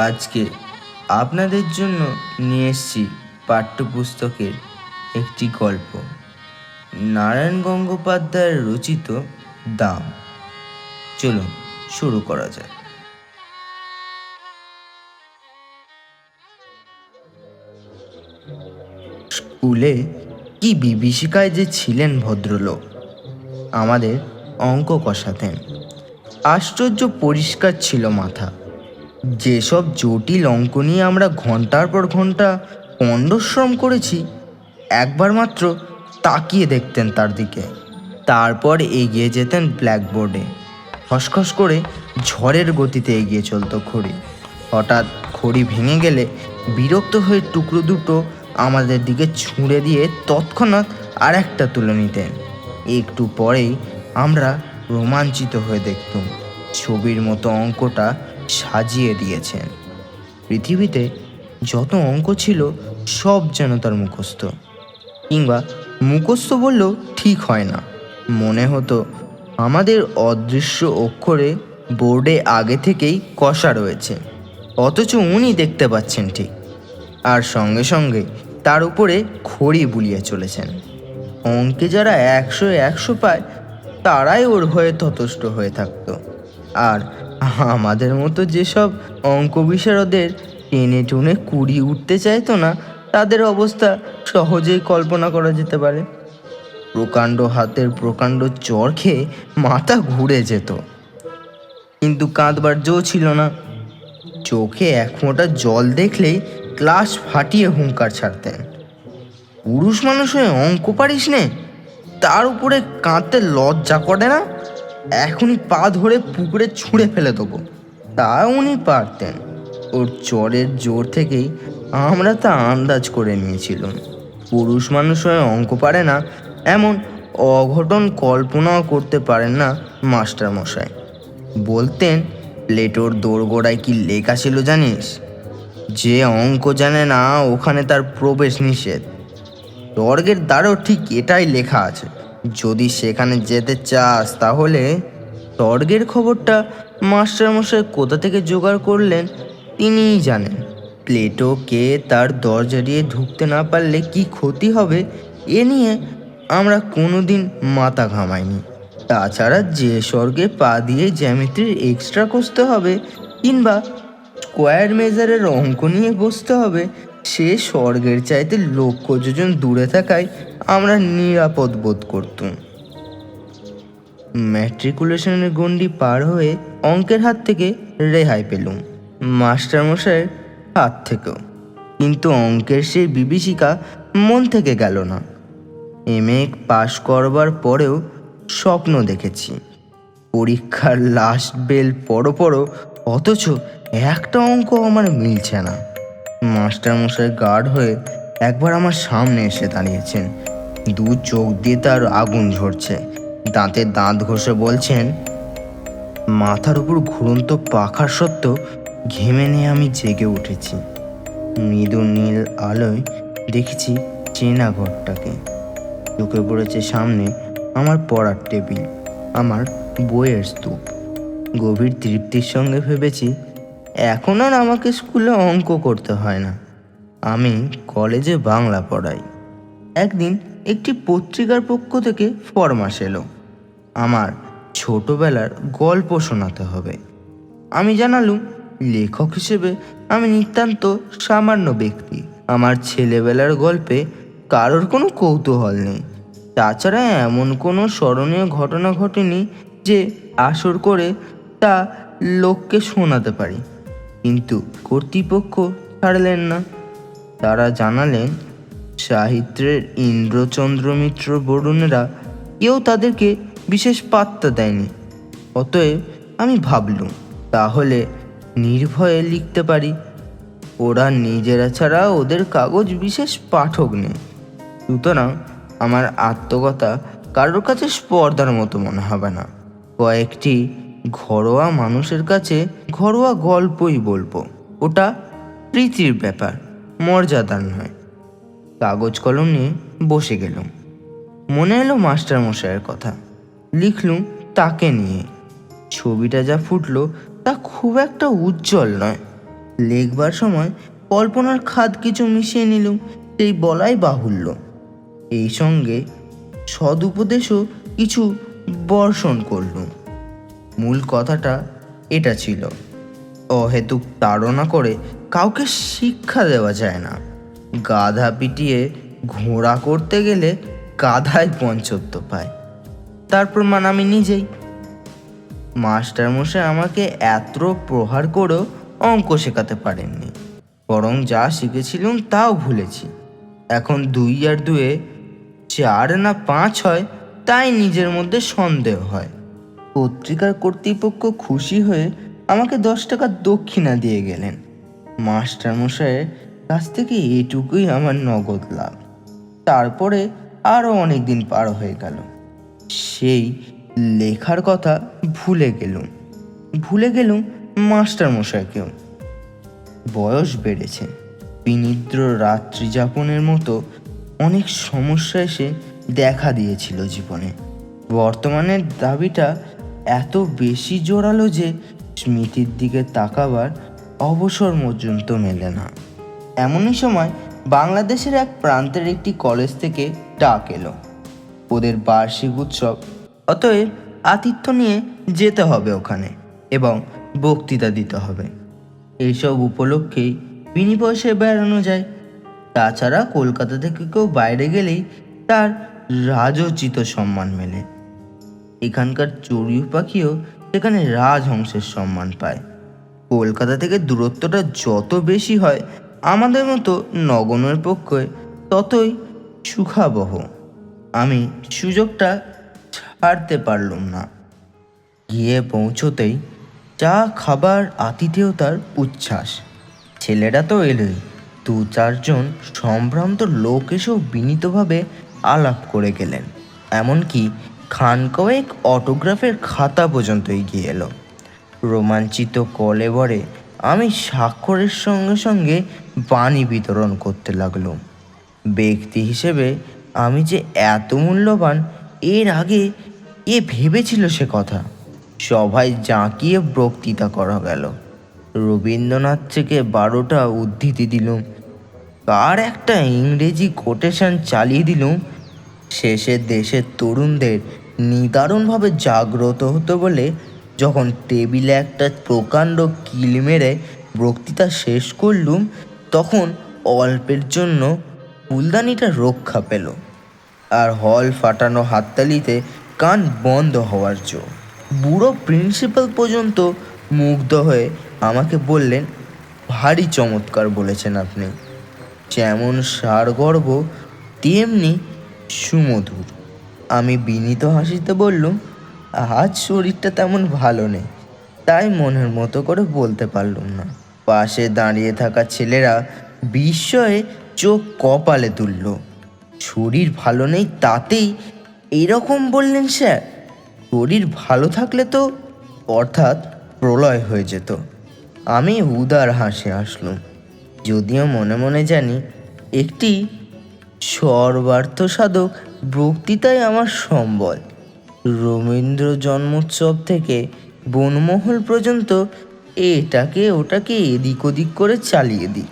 আজকে আপনাদের জন্য নিয়ে এসেছি পাঠ্যপুস্তকের একটি গল্প। নারায়ণ গঙ্গোপাধ্যায়ের রচিত দাম। চলুন, শুরু করা যাক। স্কুলে কি বিভীষিকায় যে ছিলেন ভদ্রলোক, আমাদের অঙ্ক কষাতেন। আশ্চর্য পরিষ্কার ছিল মাথা। যেসব জটিল অঙ্ক নিয়ে আমরা ঘণ্টার পর ঘণ্টা পণ্ডশ্রম করেছি, একবার মাত্র তাকিয়ে দেখতেন তার দিকে। তারপর এগিয়ে যেতেন ব্ল্যাকবোর্ডে। খসখস করে ঝড়ের গতিতে এগিয়ে চলতো খড়ি। হঠাৎ খড়ি ভেঙে গেলে বিরক্ত হয়ে টুকরো দুটো আমাদের দিকে ছুঁড়ে দিয়ে তৎক্ষণাৎ আর একটা তুলে নিতেন। একটু পরেই আমরা রোমাঞ্চিত হয়ে দেখতাম। ছবির মতো অঙ্কটা সাজিয়ে দিয়েছেন। পৃথিবীতে যত অঙ্ক ছিল, সব যেন তার মুখস্থ। কিংবা মুখস্থ বললেও ঠিক হয় না। মনে হতো, আমাদের অদৃশ্য অক্ষরে বোর্ডে আগে থেকেই কষা রয়েছে। অথচ উনি দেখতে পাচ্ছেন ঠিক। আর সঙ্গে সঙ্গে তার উপরে খড়ি বুলিয়ে চলেছেন। অঙ্কে যারা একশো একশো পায়, তারাই ওর হয়ে ততষ্ট হয়ে থাকতো। আর আমাদের মতো যেসব অঙ্ক বিশারদের টেনে টুনে কুড়ি উঠতে চাইতো না, তাদের অবস্থা সহজেই কল্পনা করা যেতে পারে। প্রকাণ্ড হাতের প্রকাণ্ড চর খেয়ে মাথা ঘুরে যেত। কিন্তু কাঁদবার জো ছিল না। চোখে এক ফোঁটা জল দেখলেই ক্লাস ফাটিয়ে হুঙ্কার ছাড়তেন। পুরুষ মানুষ হয়ে অঙ্ক পারিস নে? তার উপরে কাঁদতে লজ্জা করে না? এখনই পা ধরে পুকুরে ছুঁড়ে ফেলে দেবো। তা উনি পারতেন। ওর চরের জোর থেকেই আমরা তা আন্দাজ করে নিয়েছিলাম। পুরুষ মানুষ হয়ে অঙ্ক পারে না, এমন অঘটন কল্পনাও করতে পারেন না মাস্টার মশাই বলতেন, প্লেটোর দোরগোড়ায় কি লেখা ছিল জানিস? যে অঙ্ক জানে না, ওখানে তার প্রবেশ নিষেধ। স্বর্গের দ্বারও ঠিক এটাই লেখা আছে। যদি সেখানে যেতে চাস, তাহলে স্বর্গের খবরটা মাস্টারমশাই কোথা থেকে জোগাড় করলেন তিনিই জানেন। প্লেটোকে তার দরজা দিয়ে ঢুকতে না পারলে কি ক্ষতি হবে, এ নিয়ে আমরা কোনোদিন মাথা ঘামাইনি। তাছাড়া যে স্বর্গে পা দিয়ে জ্যামিতির এক্সট্রা কষতে হবে কিংবা স্কোয়ার মেজারের অঙ্ক নিয়ে বসতে হবে, সে স্বর্গের চাইতে লক্ষ যোজন দূরে থাকায় আমরা নিরাপদ বোধ করতুম। ম্যাট্রিকুলেশনের গণ্ডি পার হয়ে অঙ্কের হাত থেকে রেহাই পেলুম, মাস্টারমশাইয়ের হাত থেকেও। কিন্তু অঙ্কের সেই বিভীষিকা মন থেকে গেল না। এম এ পাশ করবার পরেও স্বপ্ন দেখেছি। পরীক্ষার লাস্ট বেল পড়ো পড়ো অথচ একটা অঙ্ক আমার মিলছে না। মাস্টারমশাই গার্ড হয়ে একবার আমার সামনে এসে দাঁড়িয়েছেন। দু চোখ দিয়ে তার আগুন ঝরছে। দাঁতে দাঁত ঘষে বলছেন, মাথার উপর ঘুরন্ত পাখার সত্ত্বেও ঘেমে নিয়ে আমি জেগে উঠেছি। মৃদু নীল আলোয় দেখেছি চেনা ঘরটাকে। চোখে পড়েছে সামনে আমার পড়ার টেবিল, আমার বইয়ের স্তূপ। গভীর তৃপ্তির সঙ্গে ভেবেছি, এখন আর আমাকে স্কুলে অঙ্ক করতে হয় না। আমি কলেজে বাংলা পড়াই। একদিন একটি পত্রিকার পক্ষ থেকে ফরমাস এলো, আমার ছোটবেলার গল্প শোনাতে হবে। আমি জানালুম, লেখক হিসেবে আমি নিতান্ত সামান্য ব্যক্তি। আমার ছেলেবেলার গল্পে কারোর কোনো কৌতূহল নেই। তাছাড়া এমন কোনো স্মরণীয় ঘটনা ঘটেনি যে আসর করে তা লোককে শোনাতে পারি। কিন্তু কর্তৃপক্ষ ছাড়লেন না। তারা জানালেন, সাহিত্যের ইন্দ্রচন্দ্র মিত্র বরুণেরা কেউ তাদেরকে বিশেষ পাত্তা দেয়নি। অতএব আমি ভাবলুম, তাহলে নির্ভয়ে লিখতে পারি। ওরা নিজেরা ছাড়া ওদের কাগজ বিশেষ পাঠক নেই। সুতরাং আমার আত্মকথা কারোর কাছে স্পর্ধার মতো মনে হবে না। কয়েকটি ঘরোয়া মানুষের কাছে ঘরোয়া গল্পই বলব। ওটা প্রীতির ব্যাপার। মর্যাদার নয়। কাগজ কলম নিয়ে বসে গেলুম। মনে এলো মাস্টার মশাইয়ের কথা। লিখলুম তাকে নিয়ে। ছবিটা যা ফুটলো তা খুব একটা উজ্জ্বল নয়। লেখবার সময় কল্পনার খাদ কিছু মিশিয়ে নিলুম, সেই বলাই বাহুল্য। এই সঙ্গে সদুপদেশও কিছু বর্ষণ করলুম। মূল কথাটা এটা ছিল। অহেতুক তাড়না করে কাউকে শিক্ষা দেওয়া যায় না। গাধা পিটিয়ে ঘোড়া করতে গেলে গাধায় পঞ্চত্ব পায়। তার প্রমাণ আমি নিজেই। মাস্টারমশাই আমাকে এত প্রহার করেও অঙ্ক শেখাতে পারেননি। বরং যা শিখেছিলাম তাও ভুলেছি। এখন দুই আর দুয়ে চার না পাঁচ হয়, তাই নিজের মধ্যে সন্দেহ হয়। পত্রিকার কর্তৃপক্ষ খুশি হয়ে আমাকে দশ টাকা দক্ষিণা দিয়ে গেলেন। মাস্টারমশাইয়ের কাছ থেকে এটুকুই আমার নগদ লাভ। তারপরে আরও অনেক দিন পার হয়ে গেল। সেই লেখার কথা ভুলে গেলুম। ভুলে গেলুম মাস্টারমশাইকেও। বয়স বেড়েছে। বিনিদ্র রাত্রি যাপনের মতো অনেক সমস্যা এসে দেখা দিয়েছিল জীবনে। বর্তমানের দাবিটা এত বেশি জোরালো যে স্মৃতির দিকে তাকাবার অবসর পর্যন্ত মেলে না। এমনই সময় বাংলাদেশের এক প্রান্তের একটি কলেজ থেকে ডাক এলো। ওদের বার্ষিক উৎসব, অতএব আতিথ্য নিয়ে যেতে হবে ওখানে এবং বক্তৃতা দিতে হবে। এইসব উপলক্ষেই বিনি পয়সায় বেড়ানো যায়। তাছাড়া কলকাতা থেকে কেউ বাইরে গেলেই তার রাজোচিত সম্মান মেলে। এখানকার চড়ুই পাখিও সেখানে রাজহংসের সম্মান পায়। কলকাতা থেকে দূরত্বটা যত বেশি হয়, আমাদের মতো নগনের পক্ষে ততই সুখাবহ। আমি সুযোগটা ছাড়তে পারলুম না। গিয়ে পৌঁছতেই চা খাবার আতিথেয়তার উচ্ছ্বাস। ছেলেরা তো এলোই। দু চারজন সম্ভ্রান্ত লোক এসেও বিনীতভাবে আলাপ করে গেলেন। এমনকি খান কয়েক অটোগ্রাফের খাতা পর্যন্ত এগিয়ে এলো। রোমাঞ্চিত কলেবরে আমি স্বাক্ষরের সঙ্গে সঙ্গে বাণী বিতরণ করতে লাগলাম। ব্যক্তি হিসেবে আমি যে এত মূল্যবান, এর আগে এ ভেবেছিল সে কথা। সভায় জাঁকিয়ে বক্তৃতা করা গেল। রবীন্দ্রনাথ থেকে বারোটা উদ্ধৃতি দিলুম। কার একটা ইংরেজি কোটেশন চালিয়ে দিলুম? শেষে দেশের তরুণদের নিদারুণভাবে জাগ্রত হতো বলে যখন টেবিলে একটা প্রকাণ্ড কিল মেরে বক্তৃতা শেষ করলুম, তখন অল্পের জন্য ফুলদানিটা রক্ষা পেল আর হল ফাটানো হাততালিতে কান বন্ধ হওয়ার জো। বুড়ো প্রিন্সিপাল পর্যন্ত মুগ্ধ হয়ে আমাকে বললেন, ভারী চমৎকার বলেছেন আপনি। যেমন সারগর্ভ, তেমনি সুমধুর। আমি বিনীত হাসিতে বললুম আজ শরীরটা তেমন ভালো নেই, তাই মনের মতো করে বলতে পারলুম না। পাশে দাঁড়িয়ে থাকা ছেলেরা বিস্ময়ে চোখ কপালে তুলল। শরীর ভালো নেই তাতেই এরকম বললেন স্যার। শরীর ভালো থাকলে তো অর্থাৎ প্রলয় হয়ে যেত। আমি উদার হাসি আসলুম যদিও মনে মনে জানি একটি সর্বার্থ সাধক বক্তৃতাই আমার সম্বল। রবীন্দ্র জন্মোৎসব থেকে বনমহল পর্যন্ত এটাকে ওটাকে এদিক ওদিক করে চালিয়ে দিই।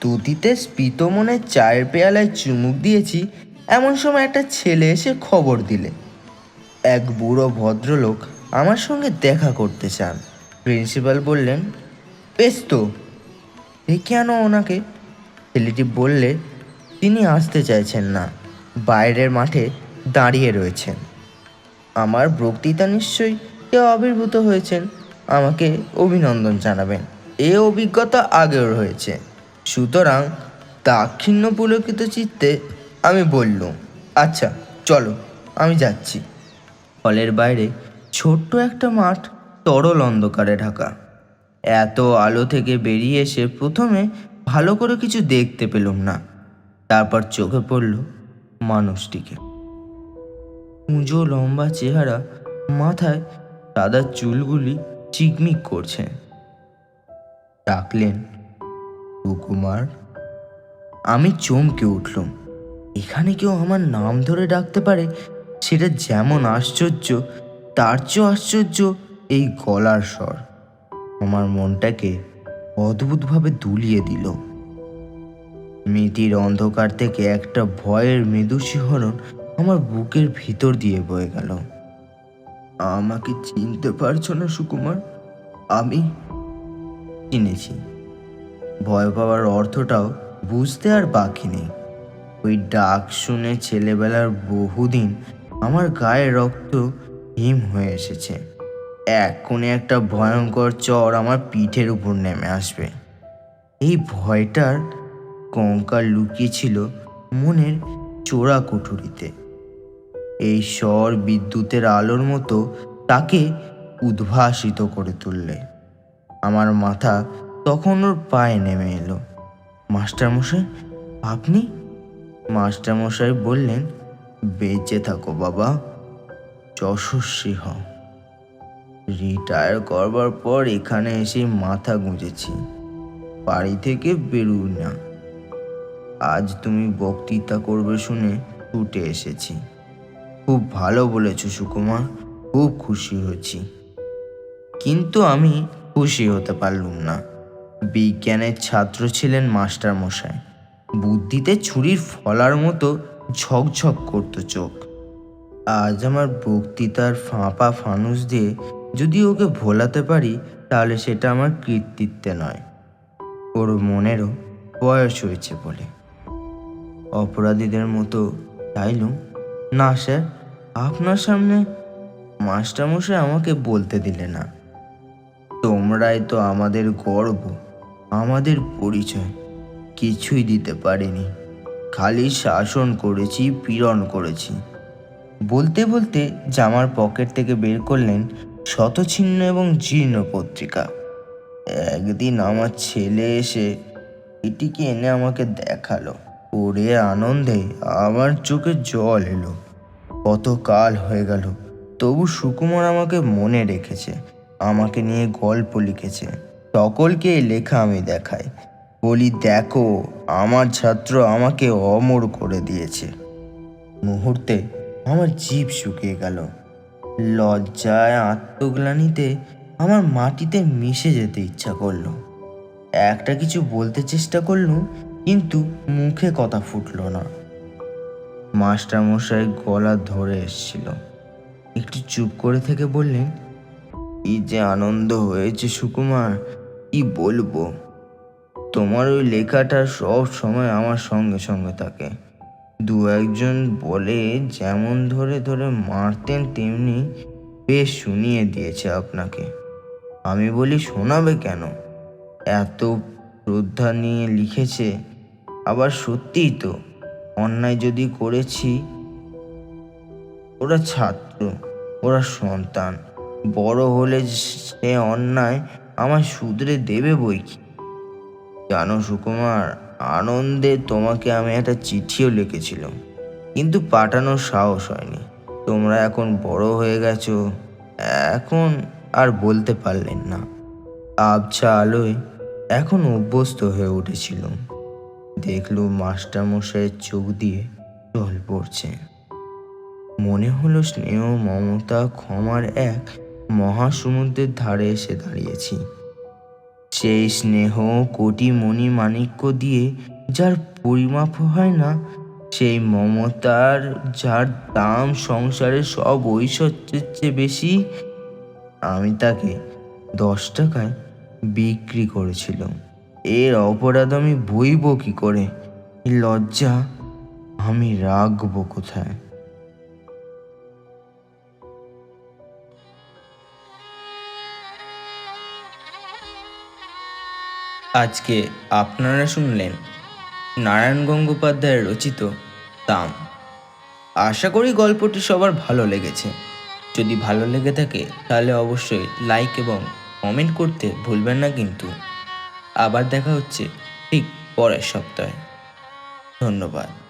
তুতিতে স্পিত মনে চায়ের পেয়ালায় চুমুক দিয়েছি, এমন সময় একটা ছেলে এসে খবর দিলে। এক বুড়ো ভদ্রলোক আমার সঙ্গে দেখা করতে চান। প্রিন্সিপাল বললেন, বেশ তো ডেকে আনো ওনাকে? ছেলেটি বললে, তিনি আসতে চাইছেন না, বাইরের মাঠে দাঁড়িয়ে রয়েছেন। আমার বক্তৃতা নিশ্চয়ই কেউ আবির্ভূত হয়েছেন। আমাকে অভিনন্দন জানাবেন। এ অভিজ্ঞতা আগেও রয়েছে। সুতরাং দাক্ষিণ্য পুলকিত চিত্তে আমি বললুম আচ্ছা চলো, আমি যাচ্ছি। হলের বাইরে ছোট্ট একটা মাঠ তরল অন্ধকারে ঢাকা। এত আলো থেকে বেরিয়ে এসে প্রথমে ভালো করে কিছু দেখতে পেলাম না। তারপর চোখে পড়ল মানুষটিকে। কুঁজো লম্বা চেহারা, মাথায় সাদা চুলগুলি চিকমিক করছে। ডাকলেন সুকুমার আমি চমকে উঠলাম। এখানে কেউ আমার নাম ধরে ডাকতে পারে? সেটা যেমন আশ্চর্য, তার চেয়েও আশ্চর্য এই গলার স্বর। আমার মনটাকে অদ্ভুতভাবে দুলিয়ে দিল। মিতির অন্ধকার থেকে একটা ভয়ের মৃদু শিহরণ আমার বুকের ভিতর দিয়ে বয়ে গেল। আমাকে চিনতে পারছ না, সুকুমার? আমি চিনেছি। ভয় পাওয়ার অর্থটাও বুঝতে আর বাকি নেই। ওই ডাক শুনে ছেলেবেলার বহুদিন আমার গায়ে রক্ত হিম হয়ে এসেছে। এক্ষুনি একটা ভয়ঙ্কর চর আমার পিঠের উপর নেমে আসবে। এই ভয়টার কঙ্কাল লুকিয়েছিল মনের চোরা কুঠুরিতে এই স্বর বিদ্যুতের আলোর মতো তাকে উদ্ভাসিত করে তুললে। আমার মাথা তখন ওর পায়ে নেমে এলো। মাস্টারমশাই, আপনি? মাস্টারমশাই বললেন, বেঁচে থাকো বাবা, যশস্বী হও। রিটায়ার করবার পর এখানে এসে মাথা গুঁজেছি। বাড়ি থেকে বেরুই না। আজ তুমি বক্তৃতা করবে শুনে ছুটে এসেছি। খুব ভালো বলেছ সুকুমার, খুব খুশি হয়েছি। কিন্তু আমি খুশি হতে পারলুম না। বিজ্ঞানের ছাত্র ছিলেন মাস্টার মশাই। বুদ্ধিতে ছুরির ফলার মতো ঝকঝক করত চোখ। আজ আমার বক্তৃতার ফাঁপা ফানুস দিয়ে যদি ওকে ভোলাতে পারি, তাহলে সেটা আমার কৃতিত্বে নয়। ওর মনেরও বয়স হয়েছে বলে। অপরাধীদের মতো চাইলুম? না, স্যার। আপনার সামনে মাস্টারমশাই আমাকে বলতে দিলে না। তোমরাই তো আমাদের গর্ব, আমাদের পরিচয়। কিছুই দিতে পারিনি। খালি শাসন করেছি, পীড়ন করেছি। বলতে বলতে জামার পকেট থেকে বের করলেন শতছিন্ন এবং জীর্ণ পত্রিকা। একদিন আমার ছেলে এসে এটিকে এনে আমাকে দেখাল। ওরে আনন্দে আমার চোখে জল এলো। কত কাল হয়ে গেল। তবু সুকুমার আমাকে মনে রেখেছে, আমাকে নিয়ে গল্প লিখেছে। সকলকে এই লেখা আমি দেখাই। বলি, দেখো, আমার ছাত্র আমাকে অমর করে দিয়েছে। মুহূর্তে আমার জিভ শুকিয়ে গেল। লজ্জায় আত্মগ্লানিতে আমার মাটিতে মিশে যেতে ইচ্ছা করল। একটা কিছু বলতে চেষ্টা করলুম, কিন্তু মুখে কথা ফুটলো না। মাস্টার মশাই গলা ধরে এসছিল। একটু চুপ করে থেকে বললেন, কি যে আনন্দ হয়েছে সুকুমার, কি বলব? তোমার ওই লেখাটা সব সময় আমার সঙ্গে সঙ্গে থাকে। দু একজন বলে যেমন ধরে ধরে মারতেন, তেমনি বেশ শুনিয়ে দিয়েছে আপনাকে। আমি বলি, শোনাবে কেন? এত শ্রদ্ধা নিয়ে লিখেছে, আবার সত্যিই তো। অন্যায় যদি করেছি, ওরা ছাত্র, ওরা সন্তান। বড় হলে সে অন্যায় আমায় শুধরে দেবে বই কি? জানো সুকুমার, আনন্দে তোমাকে আমি একটা চিঠিও লিখেছিলাম, কিন্তু পাঠানোর সাহস হয়নি। তোমরা এখন বড় হয়ে গেছো, এখন আর বলতে পারলেন না। আবছা আলোয় এখন অভ্যস্ত হয়ে উঠেছিলাম। দেখলুম মাস্টারমশাইয়ের চোখ দিয়ে জল পড়ছে। মনে হলো স্নেহ মমতা ক্ষমার এক মহাসমুদ্রের ধারে এসে দাঁড়িয়েছি। সেই স্নেহ কোটি মণি মাণিক্য দিয়ে যার পরিমাপ হয় না, সেই মমতার যার দাম সংসারে সব ঐশ্বর্যের চেয়ে বেশি, আমি তাকে দশ টাকায় বিক্রি করেছিলাম। এর অপরাধ আমি বইব কি করে? লজ্জা আমি রাখব কোথায়? আজকে আপনারা শুনলেন নারায়ণ গঙ্গোপাধ্যায়ের রচিত দাম আশা করি গল্পটি সবার ভালো লেগেছে। যদি ভালো লেগে থাকে তাহলে অবশ্যই লাইক এবং কমেন্ট করতে ভুলবেন না কিন্তু। আবার দেখা হচ্ছে ঠিক পরের সপ্তাহে। ধন্যবাদ।